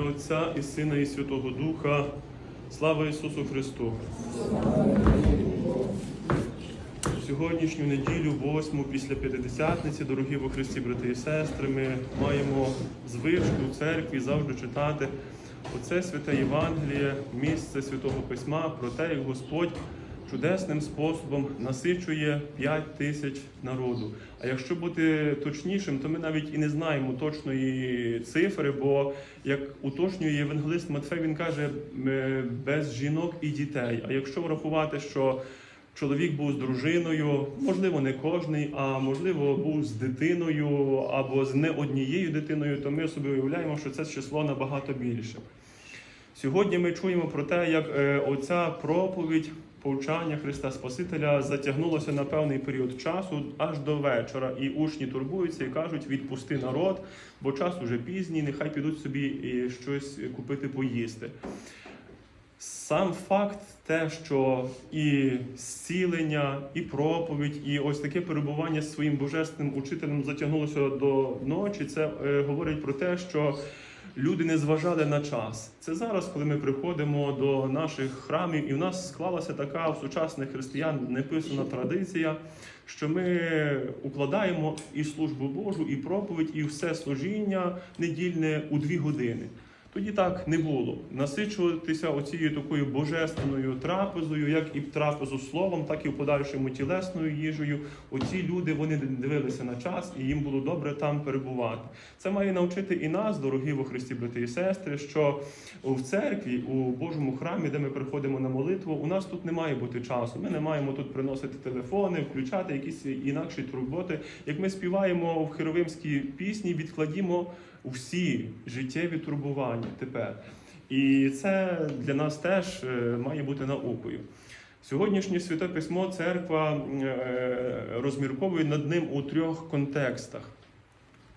ім'я Отця і Сина, і Святого Духа. Слава Ісусу Христу! Сьогоднішню неділю, восьму після П'ятидесятниці, дорогі во Христі, брати і сестри, ми маємо звичку в церкві завжди читати оце святе Євангеліє, місце Святого Письма про те, як Господь чудесним способом насичує 5 тисяч народу. А якщо бути точнішим, то ми навіть і не знаємо точної цифри, бо як уточнює євангелист Матфей, він каже е, без жінок і дітей. А якщо врахувати, що Чоловік був з дружиною, можливо, не кожний, а можливо, був з дитиною або з не однією дитиною, то ми собі уявляємо, що це число набагато більше. Сьогодні ми чуємо про те, як е, оця проповідь повчання Христа Спасителя затягнулося на певний період часу аж до вечора. І учні турбуються і кажуть: відпусти народ, бо час уже пізній, нехай підуть собі щось купити поїсти. Сам факт, те, що і зцілення, і проповідь, і ось таке перебування з своїм божественним учителем затягнулося до ночі. Це е, говорить про те, що люди не зважали на час. Це зараз, коли ми приходимо до наших храмів, і в нас склалася така в сучасних християн неписана традиція, що ми укладаємо і службу Божу, і проповідь, і все служіння недільне у дві години. Тоді так не було. Насичуватися оцією такою божественною трапезою, як і трапезу словом, так і в подальшому тілесною їжею. Оці люди вони дивилися на час, і їм було добре там перебувати. Це має навчити і нас, дорогі во Христі, брати і сестри, що в церкві, у Божому храмі, де ми приходимо на молитву, у нас тут не має бути часу. Ми не маємо тут приносити телефони, включати якісь інакші турботи. Як ми співаємо в херовимській пісні, відкладімо всі життєві турбування тепер. І це для нас теж е, має бути наукою. Сьогоднішнє святе письмо церква е, розмірковує над ним у трьох контекстах: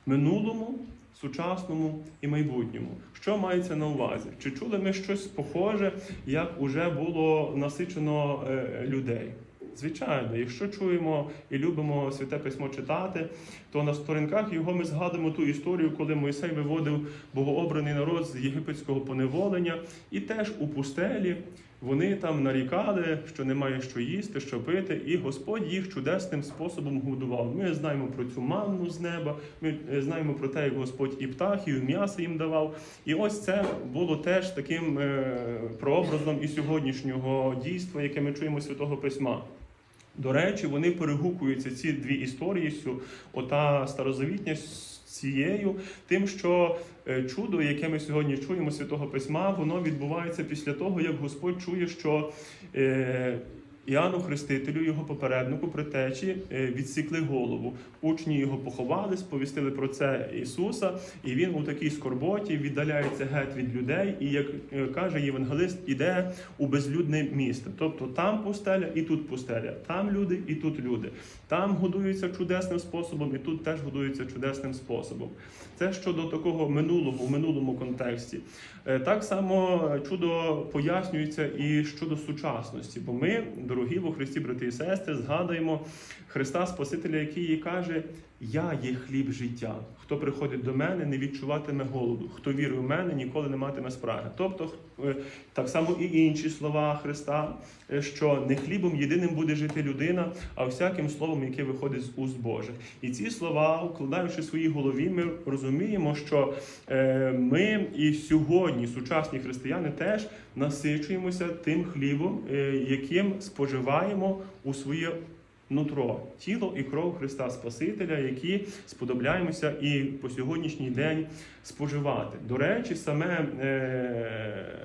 минулому, сучасному і майбутньому. Що мається на увазі? Чи чули ми щось похоже, як уже було насичено е, людей? Звичайно, якщо чуємо і любимо святе письмо читати, то на сторінках його ми згадуємо ту історію, коли Мойсей виводив богообраний народ з єгипетського поневолення, і теж у пустелі вони там нарікали, що немає що їсти, що пити, і Господь їх чудесним способом годував. Ми знаємо про цю манну з неба, ми знаємо про те, як Господь і птахів, і м'ясо їм давав. І ось це було теж таким е, прообразом і сьогоднішнього дійства, яке ми чуємо святого письма. До речі, вони перегукуються ці дві історії, ота старозавітня з цією, тим, що е, чудо, яке ми сьогодні чуємо Святого Письма, воно відбувається після того, як Господь чує, що е, Іоанну Хрестителю, його попереднику, притечі, е, відсікли голову. Учні його поховали, сповістили про це Ісуса, і він у такій скорботі віддаляється геть від людей, і як е, каже євангелист, іде у безлюдне місто. Тобто там пустеля і тут пустеля, там люди і тут люди. Там годуються чудесним способом, і тут теж годуються чудесним способом. Це щодо такого минулого в минулому контексті. Е, Так само чудо пояснюється і щодо сучасності, бо ми, дорогі во Христі, брати і сестри, згадуємо Христа Спасителя, який їй каже: Я є хліб життя. Хто приходить до мене, не відчуватиме голоду. Хто вірує в мене, ніколи не матиме спраги. Тобто, е, так само і інші слова Христа, е, що не хлібом єдиним буде жити людина, а всяким словом, яке виходить з уст Божих. І ці слова, вкладаючи в своїй голові, ми розуміємо, що е, ми і сьогодні, сучасні християни, теж насичуємося тим хлібом, яким споживаємо у своє нутро, тіло і кров Христа Спасителя, які сподобляємося і по сьогоднішній день споживати. До речі, саме е,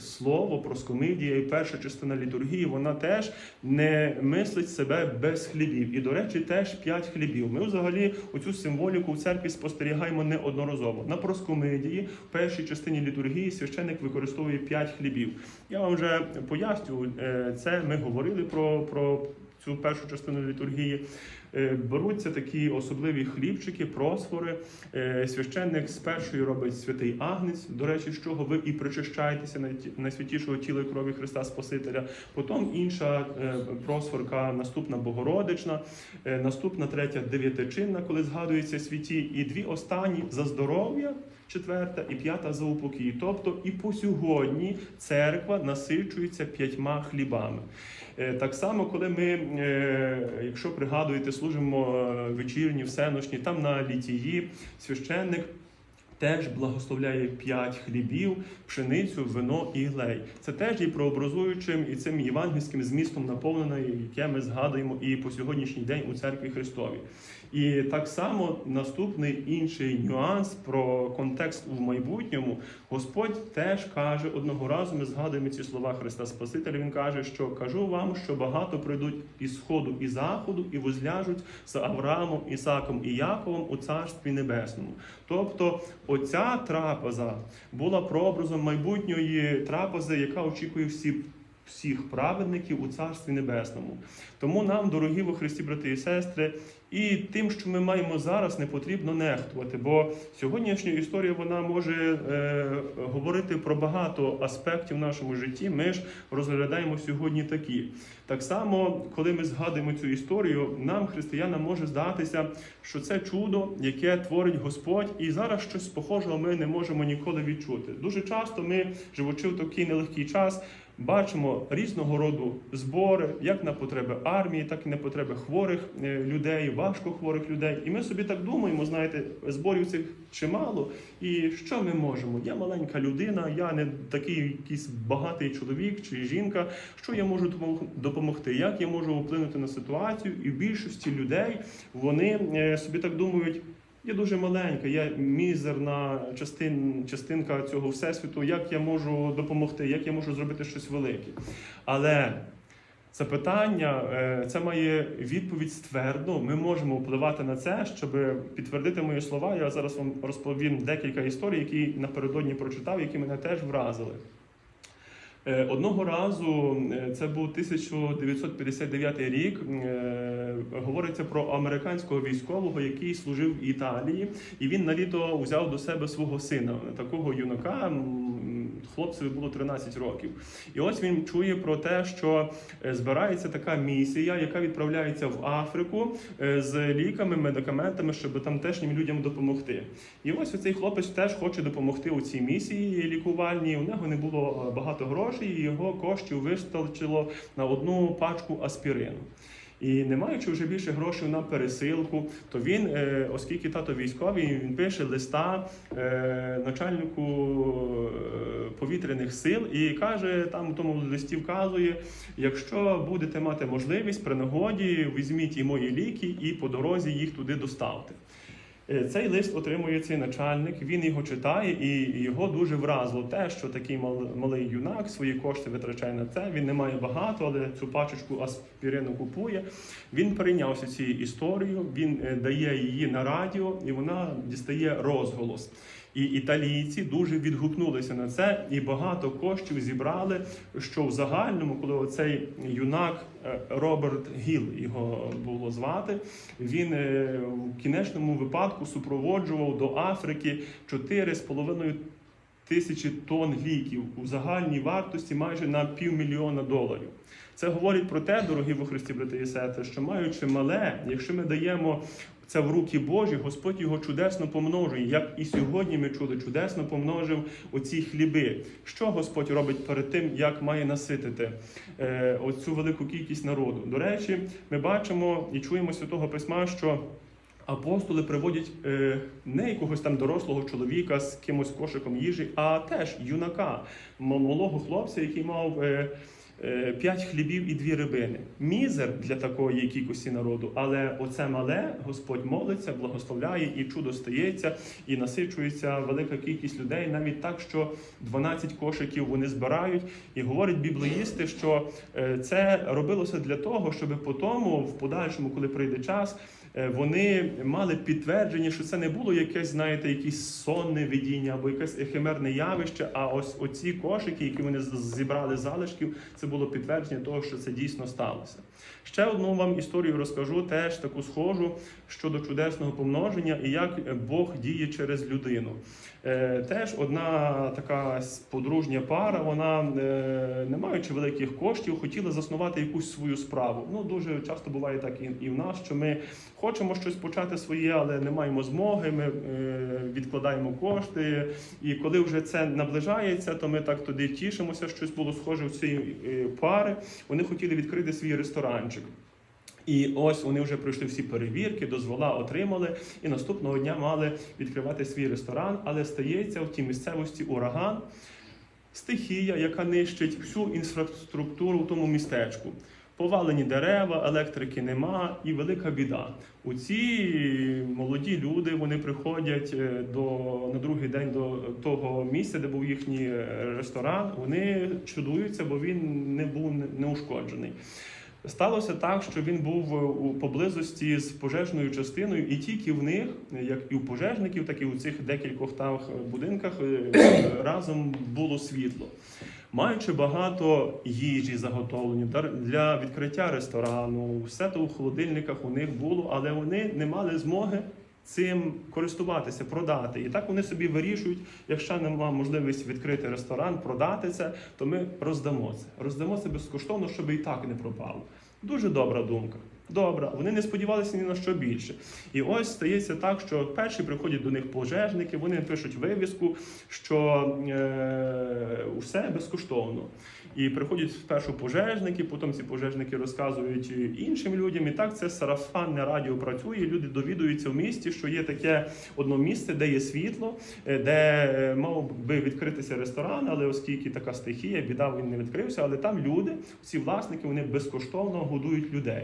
слово проскомидія і перша частина літургії, вона теж не мислить себе без хлібів. І, до речі, теж п'ять хлібів. Ми взагалі оцю символіку в церкві спостерігаємо неодноразово. На проскомидії, в першій частині літургії, священник використовує п'ять хлібів. Я вам вже поясню, е, це ми говорили про. про Цю першу частину літургії Е, беруться такі особливі хлібчики, просфори. Е, Священник спершу робить святий агнець, до речі, з чого ви і причащаєтеся на ті- найсвятішого тіла і крові Христа Спасителя. Потім інша е, просфорка, наступна Богородична, наступна третя дев'ятичинна, коли згадуються святі, і дві останні за здоров'я четверта і п'ята за упокій. Тобто і по сьогодні церква насичується п'ятьма хлібами. Е, Так само, коли ми, е, якщо пригадуєте, служимо е, вечірні, всеночні, там на літії священник теж благословляє п'ять хлібів, пшеницю, вино і глей. Це теж є прообразуючим і цим євангельським змістом наповнене, яке ми згадуємо і по сьогоднішній день у церкві Христовій. І так само наступний інший нюанс про контекст у майбутньому. Господь теж каже одного разу. Ми згадуємо ці слова Христа Спасителя. Він каже, що кажу вам, що багато прийдуть із сходу і заходу, і возляжуть з Авраамом, Ісаком і Яковом у царстві небесному. Тобто, оця трапеза була прообразом майбутньої трапези, яка очікує всі. Всіх праведників у Царстві Небесному. Тому нам, дорогі во Христі, брати і сестри, і тим, що ми маємо зараз, не потрібно нехтувати, бо сьогоднішня історія вона може е, говорити про багато аспектів в нашому житті. Ми ж розглядаємо сьогодні такі. Так само, коли ми згадуємо цю історію, нам, християнам, може здатися, що це чудо, яке творить Господь, і зараз щось похожого ми не можемо ніколи відчути. Дуже часто ми, живучи в такий нелегкий час. Бачимо різного роду збори, як на потреби армії, так і на потреби хворих е, людей, важко хворих людей. І ми собі так думаємо, знаєте, зборів цих чимало. І що ми можемо? Я маленька людина, я не такий якийсь багатий чоловік чи жінка. Що я можу допомог- допомогти? Як я можу вплинути на ситуацію? І в більшості людей вони е, собі так думають. Я дуже маленька, я мізерна частин, частинка цього всесвіту. Як я можу допомогти, як я можу зробити щось велике? Але це питання, е, це має відповідь ствердно. Ми можемо впливати на це, щоб підтвердити мої слова. Я зараз вам розповім декілька історій, які напередодні прочитав, які мене теж вразили. Е, Одного разу е, це був 1959 рік. е, Говориться про американського військового, який служив в Італії, і він на літо взяв до себе свого сина, такого юнака. Хлопцеві було 13 років. І ось він чує про те, що е, збирається така місія, яка відправляється в Африку е, з ліками, медикаментами, щоб тамтешнім людям допомогти. І ось оцей хлопець теж хоче допомогти у цій місії лікувальній. У нього не було е, багато грошей, і його коштів вистачило на одну пачку аспірину. І не маючи вже більше грошей на пересилку, то він, е, оскільки тато військовий, він пише листа е, начальнику е, повітряних сил і каже, там у тому листі вказує, якщо будете мати можливість при нагоді, візьміть і мої ліки, і по дорозі їх туди доставте. Е, Цей лист отримує цей начальник, він його читає, і його дуже вразило те, що такий малий юнак свої кошти витрачає на це. Він не має багато, але цю пачечку аспірину купує. Він перейнявся цією історією, він е, дає її на радіо, і вона дістає розголос. І італійці дуже відгукнулися на це, і багато коштів зібрали. Що в загальному, коли оцей юнак е, Роберт Гіл його було звати, він е, в кінечному випадку супроводжував до Африки 4,5 тисячі тонн ліків у загальній вартості майже на півмільйона доларів. Це говорить про те, дорогі во Христі, брати і сестри, що маючи мале, якщо ми даємо це в руки Божі, Господь його чудесно помножує. Як і сьогодні ми чули, чудесно помножив оці хліби. Що Господь робить перед тим, як має наситити е, оцю велику кількість народу? До речі, ми бачимо і чуємо святого письма, що. Апостоли приводять е, не якогось там дорослого чоловіка з кимось кошиком їжі, а теж юнака, малого хлопця, який мав е, п'ять хлібів і дві рибини. Мізер для такої кількості народу, але оце мале Господь молиться, благословляє, і чудо стається, і насичується велика кількість людей, навіть так, що 12 кошиків вони збирають. І говорять біблеїсти, що е, це робилося для того, щоб по тому, в подальшому, коли прийде час. е, Вони мали підтвердження, що це не було якесь, знаєте, якесь сонне видіння або якесь ефемерне явище. А ось оці кошики, які вони зібрали залишків, це було підтвердження того, що це дійсно сталося. Ще одну вам історію розкажу, теж таку схожу щодо чудесного помноження і як Бог діє через людину. Е, Теж одна така подружня пара, вона, е, не маючи великих коштів, хотіла заснувати якусь свою справу. Ну дуже часто буває так і, в нас, що ми хочемо щось почати своє, але не маємо змоги. Ми е, відкладаємо кошти. І коли вже це наближається, то ми так туди тішимося. Щось було схоже в ці е, пари. Вони хотіли відкрити свій ресторанчик. І ось вони вже пройшли всі перевірки, дозвола отримали, і наступного дня мали відкривати свій ресторан. Але стається в тій місцевості ураган, стихія, яка нищить всю інфраструктуру в тому містечку. Повалені дерева, електрики нема і велика біда. У ці молоді люди вони приходять е, до на другий день до того місця, де був їхній е, ресторан. Вони чудуються, бо він не був неушкоджений. Сталося так, що він був е, у поблизості з пожежною частиною, і тільки в них, як і у пожежників, так і у цих декількох там будинках разом було світло. Маючи багато їжі заготовлені для відкриття ресторану, все то у холодильниках у них було, але вони не мали змоги цим користуватися, продати. І так вони собі вирішують, якщо нема можливості відкрити ресторан, продати це, то ми роздамо це. Роздамо це безкоштовно, щоб і так не пропало. Дуже добра думка. Добра, вони не сподівалися ні на що більше. І ось стається так, що перші приходять до них пожежники, вони пишуть вивіску, що е, усе безкоштовно. І приходять спершу пожежники, потім ці пожежники розказують іншим людям. І так це сарафанне радіо працює. Люди довідуються в місті, що є таке одно місце, де є світло, е, де е, мав би відкритися ресторан, але оскільки така стихія, біда він не відкрився. Але там люди, ці власники, вони безкоштовно годують людей.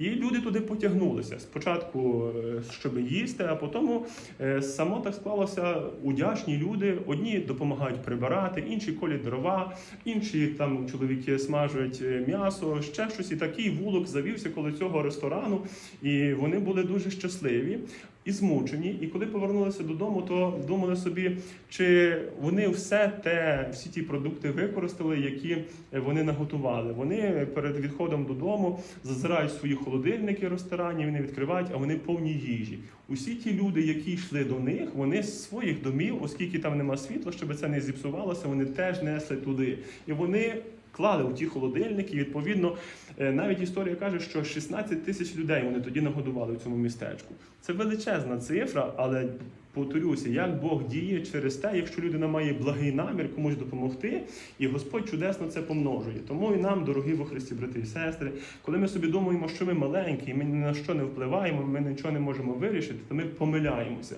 І люди туди потягнулися. Спочатку, е, щоб їсти, а потім е, само так склалося удячні люди. Одні допомагають прибирати, інші колять дрова, інші там чоловіки смажують е, м'ясо, ще щось. І такий вулок завівся коло цього ресторану, і вони були дуже щасливі. І змучені, і коли повернулися додому, то думали собі, чи вони все те, всі ті продукти використали, які е, вони наготували. Вони перед відходом додому зазирають свої холодильники ресторанів, вони відкривають, а вони повні їжі. Усі ті люди, які йшли до них, вони з своїх домів, оскільки там нема світла, щоб це не зіпсувалося, вони теж несли туди. І вони клали у ті холодильники. І, відповідно, е, навіть історія каже, що 16 тисяч людей вони тоді нагодували в цьому містечку. Це величезна цифра, але повторюся, як Бог діє через те, якщо людина має благий намір комусь допомогти, і Господь чудесно це помножує. Тому і нам, дорогі во Христі, брати і сестри, коли ми собі думаємо, що ми маленькі, і ми ні на що не впливаємо, ми нічого не можемо вирішити, то ми помиляємося.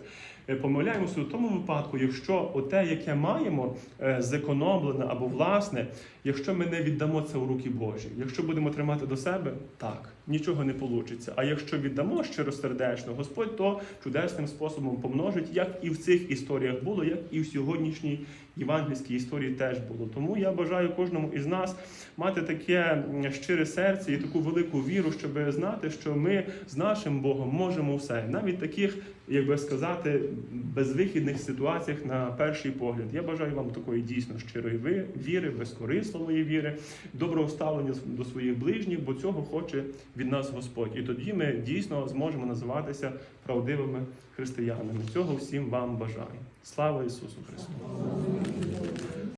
Е, Помиляємося у тому випадку, якщо оте, яке маємо, е, зекономлене або власне, якщо ми не віддамо це у руки Божі, якщо будемо тримати до себе, так нічого не вийде. А якщо віддамо щиросердечно, Господь то чудесним способом помножить, як і в цих історіях було, як і в сьогоднішній євангельській історії теж було. Тому я бажаю кожному із нас мати таке щире серце і таку велику віру, щоб знати, що ми з нашим Богом можемо все, навіть таких, як би сказати, безвихідних ситуаціях на перший погляд. Я бажаю вам такої дійсно щирої віри, безкорисливої віри, доброго ставлення до своїх ближніх, бо цього хоче від нас Господь. І тоді ми дійсно зможемо називатися правдивими християнами. Цього всім вам бажаю. Слава Ісусу Христу!